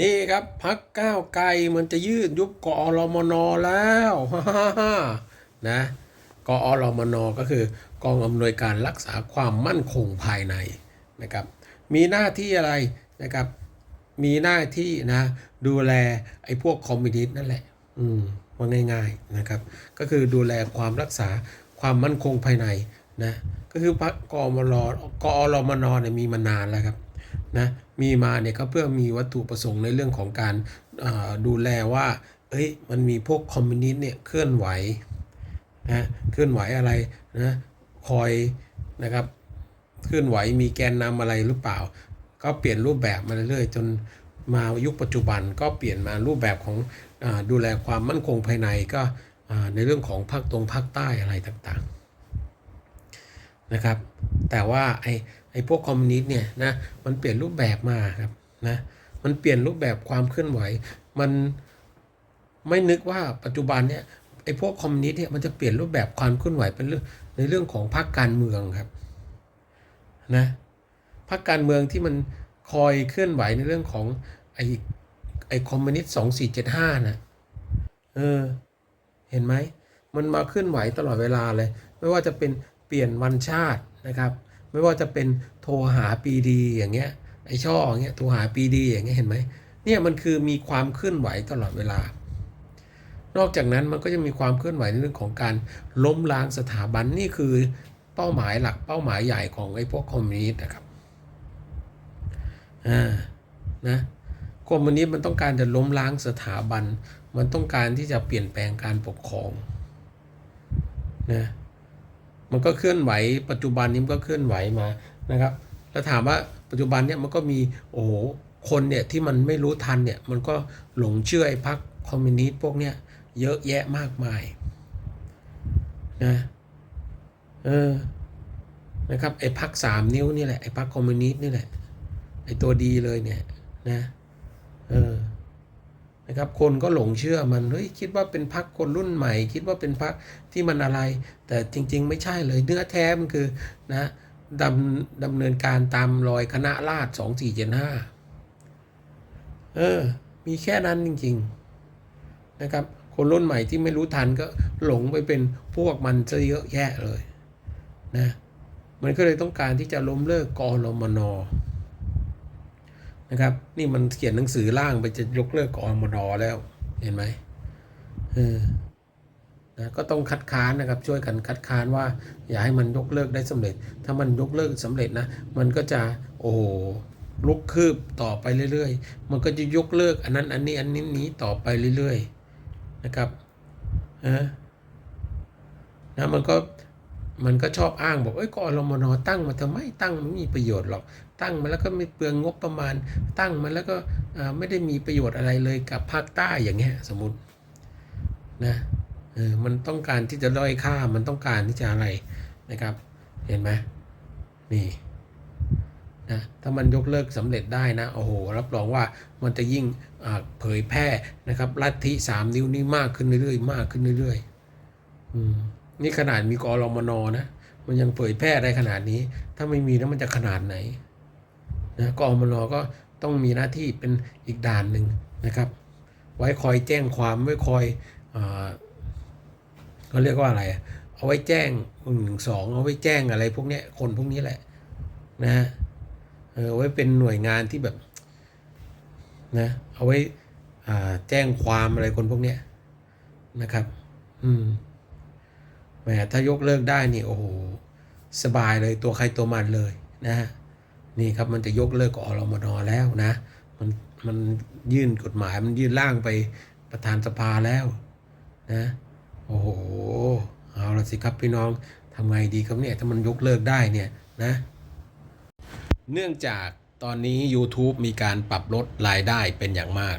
นี่ครับพักก้าวไกลมันจะยืดยุบกอรมนแล้วฮ่าฮ่าฮ่านะกอรมนก็คือกองอำนวยการรักษาความมั่นคงภายในนะครับ มีหน้าที่อะไรนะครับ มีหน้าที่นะดูแลไอ้พวกคอมมิวนิสต์นั่นแหละ อืมว่าง่ายๆนะครับ ก็คือดูแลความรักษาความมั่นคงภายในนะก็คือพรรคกอมรกอรมนเนี่ยมีมานานแล้วครับ นะมีมาเนี่ยก็เพื่อมีวัตถุประสงค์ในเรื่องของการดูแลว่าเอ้ยมันมีพวกคอมมิวนิสต์เนี่ยเคลื่อนไหวนะเคลื่อนไหวอะไรนะคอยนะครับเคลื่อนไหวมีแกนนำอะไรหรือเปล่า ก็เปลี่ยนรูปแบบมาเรื่อยๆจนมายุคปัจจุบันก็เปลี่ยนมารูปแบบของอดูแลความมั่นคงภายในก็ในเรื่องของภาคตรงภาคใต้อะไรต่างๆนะครับ แต่ว่าไอ ไอ้พวกคอมมิวนิสต์เนี่ยนะมันเปลี่ยนรูปแบบมาครับนะมันเปลี่ยนรูปแบบความเคลื่อนไหว มันไม่นึกว่าปัจจุบันเนี่ยไอ้พวกคอมมิวนิสต์เนี่ยมันจะเปลี่ยนรูปแบบความเคลื่อนไหวเป็นเรื่องในเรื่องของพรรคการเมืองครับนะพรรคการเมืองที่มันคอยเคลื่อนไหวในเรื่องของไอ้ไอ้คอมมิวนิสต์สองสี่เจ็ดห้านะเออเห็นไหมมันมาเคลื่อนไหวตลอดเวลาเลย ไม่ว่าจะเป็นเปลี่ยนวันชาตินะครับ ไม่ว่าจะเป็นโทรหาปีดีอย่างเงี้ยไอช่ออย่างเงี้ยโทรหาปีดีอย่างเงี้ยเห็นไหมเนี่ยมันคือมีความเคลื่อนไหวตลอดเวลา นอกจากนั้นมันก็จะมีความเคลื่อนไหวในเรื่องของการล้มล้างสถาบันนี่คือเป้าหมายหลักเป้าหมายใหญ่ของไอ้พวกคอมมิวนิสต์นะครับอ่านะคอมมิวนิสต์มันต้องการจะล้มล้างสถาบัน มันต้องการที่จะเปลี่ยนแปลงการปกครองนะ มันก็เคลื่อนไหว ปัจจุบันนี้มันก็เคลื่อนไหวมานะครับ แล้วถามว่าปัจจุบันเนี่ยมันก็มีโอ้โหคนเนี่ยที่มันไม่รู้ทันเนี่ยมันก็หลงเชื่อไอ้พรรคคอมมิวนิสต์พวกเนี้ยเยอะแยะมากมายนะเออนะครับไอ้พรรคสามนิ้วนี่แหละไอ้พรรคคอมมิวนิสต์นี่แหละไอ้ตัวดีเลยเนี่ยนะ นะครับคนก็หลงเชื่อมันเฮ้ยคิดว่าเป็นพักคนรุ่นใหม่ คิดว่าเป็นพักที่มันอะไร แต่จริง ๆ ไม่ใช่เลยเนื้อแท้มันคือนะดำดำเนินการตามรอยคณะราษฎรสองสี่เจ็ดห้าเออ มีแค่นั้นจริง ๆ นะครับ คนรุ่นใหม่ที่ไม่รู้ทันก็หลงไปเป็นพวกมันซะเยอะแยะเลยนะมันก็เลยต้องการที่จะล้มเลิกกอรมน นะครับ นี่มันเขียนหนังสือร่างไปจะยกเลิกกอรมนแล้ว เห็นไหมเออนะก็ต้องคัดค้านนะครับช่วยกันคัดค้านว่า อย่าให้มันยกเลิกได้สำเร็จ ถ้ามันยกเลิกสำเร็จนะ มันก็จะโอ้โหลุกคืบต่อไปเรื่อยๆ มันก็จะยกเลิกอันนั้นอันนี้อันนี้นี้ต่อไปเรื่อยๆนะครับนะนะมันก็ มันก็ชอบอ้างบอกเอ้ยกอรมนตั้งมาทำไมตั้งไม่มีประโยชน์หรอก ตั้งมาแล้วก็ไม่เปลืองงบประมาณ ตั้งมาแล้วก็ไม่ได้มีประโยชน์อะไรเลยกับภาคใต้อย่างเงี้ยสมมตินะเออมันต้องการที่จะด้อยค่ามันต้องการที่จะอะไรนะครับ เห็นไหมนี่นะถ้ามันยกเลิกสำเร็จได้นะโอ้โหรับรองว่ามันจะยิ่งเผยแพร่นะครับลัทธิสามนิ้วนี้มากขึ้นเรื่อยๆมากขึ้นเรื่อยๆอืม นี่ขนาดมีกอรมนนะ มันยังเผยแพร่ได้ขนาดนี้ ถ้าไม่มีแล้วมันจะขนาดไหนนะกอรมนก็ต้องมีหน้าที่เป็นอีกด่านหนึ่งนะครับ ไว้คอยแจ้งความไว้คอยเขาเรียกว่าอะไร เอาไว้แจ้งหนึ่งสองเอาไว้แจ้งอะไรพวกนี้คนพวกนี้แหละนะเออไว้เป็นหน่วยงานที่แบบนะเอาไว้แจ้งความอะไรคนพวกนี้นะครับ อืม มถ้ายกเลิกได้นี่โอ้โหสบายเลยตัวใครตัวมันเลยนะฮะนี่ครับมันจะยกเลิกกอรมนแล้วนะมันมันยื่นกฎหมายมันยื่นร่างไปประธานสภาแล้วนะโอ้โหเอาละสิครับพี่น้องทำไงดีครับเนี่ยถ้ามันยกเลิกได้เนี่ยนะเนื่องจากตอนนี้ YouTube มีการปรับลดรายได้เป็นอย่างมาก